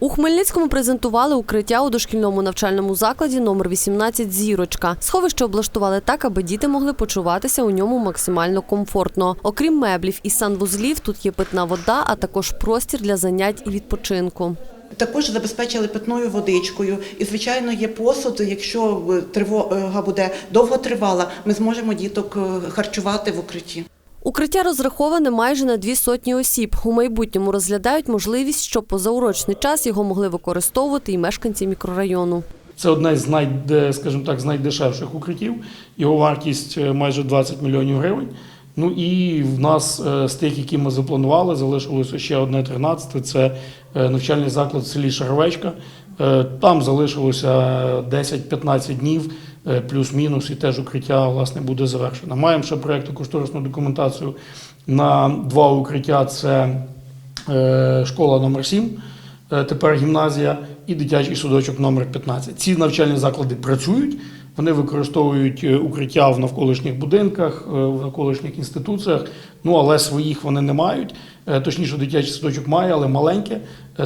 У Хмельницькому презентували укриття у дошкільному навчальному закладі номер 18 Зірочка. Сховище облаштували так, аби діти могли почуватися у ньому максимально комфортно. Окрім меблів і санвузлів, тут є питна вода, а також простір для занять і відпочинку. Також забезпечили питною водичкою. І, звичайно, є посуд. Якщо е, тривога буде довго тривала, ми зможемо діток е, харчувати в укритті. Укриття розраховане майже на дві сотні осіб. У майбутньому розглядають можливість, щоб позаурочний час його могли використовувати і мешканці мікрорайону. Це одне з най, скажімо так, з найдешевших укриттів. Його вартість е, майже 20 мільйонів гривень. Ну і в нас е, з тих, які ми запланували, залишилося ще одне 13 Це е, навчальний заклад в селі Шаровечка. Там залишилося 10-15 днів, плюс-мінус, і теж укриття власне буде завершено. Маємо ще проєкту кошторисну документацію на два укриття. Це е, школа номер 7 е, тепер гімназія і дитячий судочок номер 15. Ці навчальні заклади працюють. Вони використовують е, укриття в навколишніх будинках, е, в навколишніх інституціях. Ну але своїх вони не мають. Е, Точніше, дитячий садочок має, але маленьке.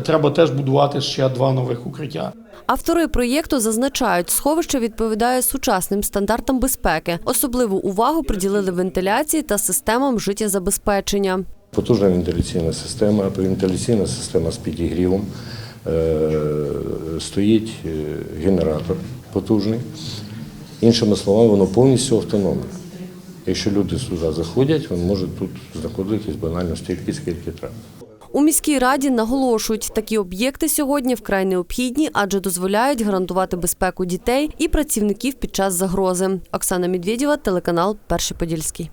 Треба теж будувати ще два нових укриття. Автори проєкту зазначають, сховище відповідає сучасним стандартам безпеки. Особливу увагу приділили вентиляції та системам життєзабезпечення. Потужна вентиляційна система, вентиляційна система з підігрівом. Стоїть генератор потужний. Іншими словами, воно повністю автономне. Якщо люди сюди заходять, вони можуть тут знаходитись банально стільки, скільки треба. У міській раді наголошують, такі об'єкти сьогодні вкрай необхідні, адже дозволяють гарантувати безпеку дітей і працівників під час загрози. Оксана Медведєва, телеканал Перший Подільський.